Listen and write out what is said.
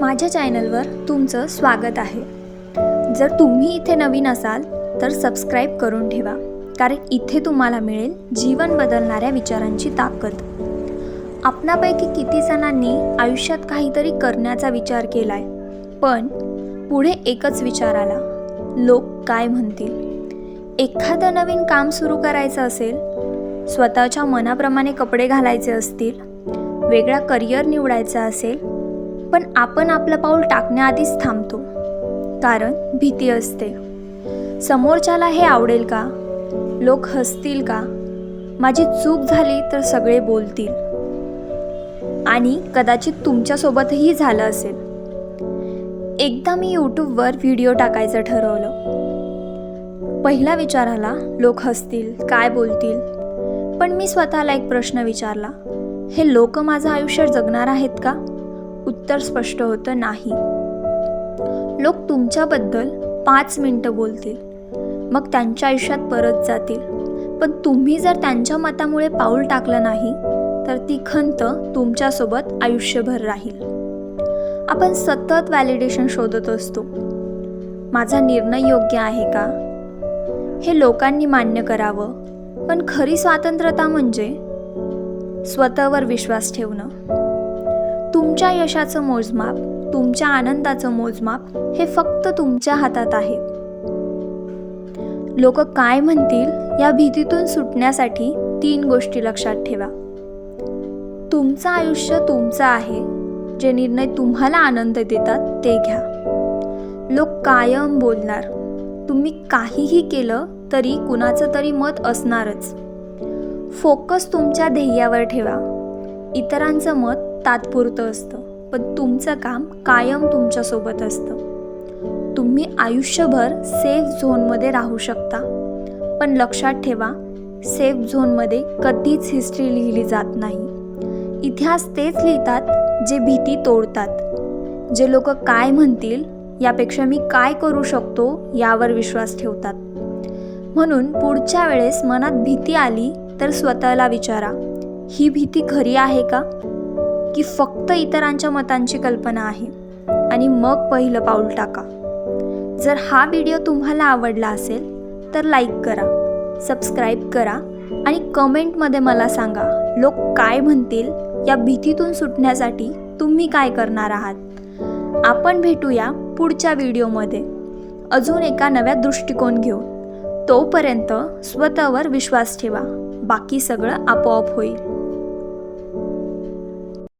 माझ्या चॅनलवर तुमचं स्वागत आहे. जर तुम्ही इथे नवीन असाल तर सबस्क्राईब करून ठेवा कारण इथे तुम्हाला मिळेल जीवन बदलणाऱ्या विचारांची ताकद. आपणापैकी किती जणांनी आयुष्यात काहीतरी करण्याचा विचार केलाय पण पुढे एकच विचार आला. लोक काय म्हणतील? एखादं नवीन काम सुरू करायचं असेल स्वतःच्या मनाप्रमाणे कपडे घालायचे असतील वेगळा करिअर निवडायचा असेल पण आपण आपलं पाऊल टाकण्याआधीच थांबतो. कारण भीती असते. समोरच्याला हे आवडेल का? लोक हसतील का? माझी चूक झाली तर सगळे बोलतील. आणि कदाचित तुमच्यासोबतही झालं असेल. एकदा मी यूट्यूबवर व्हिडिओ टाकायचं ठरवलं. पहिला विचार आला लोक हसतील काय बोलतील? पण मी स्वतःला एक प्रश्न विचारला. हे लोक माझं आयुष्य जगणार आहेत का? उत्तर स्पष्ट होतं नाही. लोक तुमच्याबद्दल पाच मिनटं बोलतील. मग त्यांच्या आयुष्यात परत जातील. पण तुम्ही जर त्यांच्या मतामुळे पाऊल टाकलं नाही तर ती खंत तुमच्यासोबत आयुष्यभर राहील. आपण सतत व्हॅलिडेशन शोधत असतो. माझा निर्णय योग्य आहे का? हे लोकांनी मान्य करावं. पण खरी स्वातंत्र्यता म्हणजे? स्वतःवर विश्वास ठेवणं. तुमच्या यशाचं मोजमाप तुमच्या आनंदाचं मोजमाप हे फक्त तुमच्या हातात आहे. लोक काय म्हणतील या भीतीतून सुटण्यासाठी तीन गोष्टी लक्षात ठेवा. तुमचं आयुष्य तुमचं आहे. जे निर्णय तुम्हाला आनंद देतात ते घ्या. लोक कायम बोलणार तुम्ही काहीही केलं तरी कुणाचं तरी मत असणारच. फोकस तुमच्या ध्येयावर ठेवा. इतरांचं मत तात्पुरतं असतं पण तुमचं काम कायम तुमच्यासोबत असतं. तुम्ही आयुष्यभर सेफ झोनमध्ये राहू शकता पण लक्षात ठेवा सेफ झोनमध्ये कधीच हिस्ट्री लिहिली जात नाही. इतिहास तेच लिहितात जे भीती तोडतात. जे लोक काय म्हणतील यापेक्षा मी काय करू शकतो यावर विश्वास ठेवतात. म्हणून पुढच्या वेळेस मनात भीती आली तर स्वतःला विचारा. ही भीती खरी आहे का? की फक्त इतरांच्या मतांची कल्पना आहे. आणि मग पहिलं पाऊल टाका. जर हा व्हिडिओ तुम्हाला आवडला असेल तर लाईक करा सबस्क्राईब करा आणि कमेंटमध्ये मला सांगा लोक काय म्हणतील? या भीतीतून सुटण्यासाठी तुम्ही काय करणार आहात? आपण भेटूया पुढच्या व्हिडिओमध्ये. अजून एका नव्या दृष्टिकोन घेऊन. तोपर्यंत स्वतःवर विश्वास ठेवा. बाकी सगळं आपोआप होईल.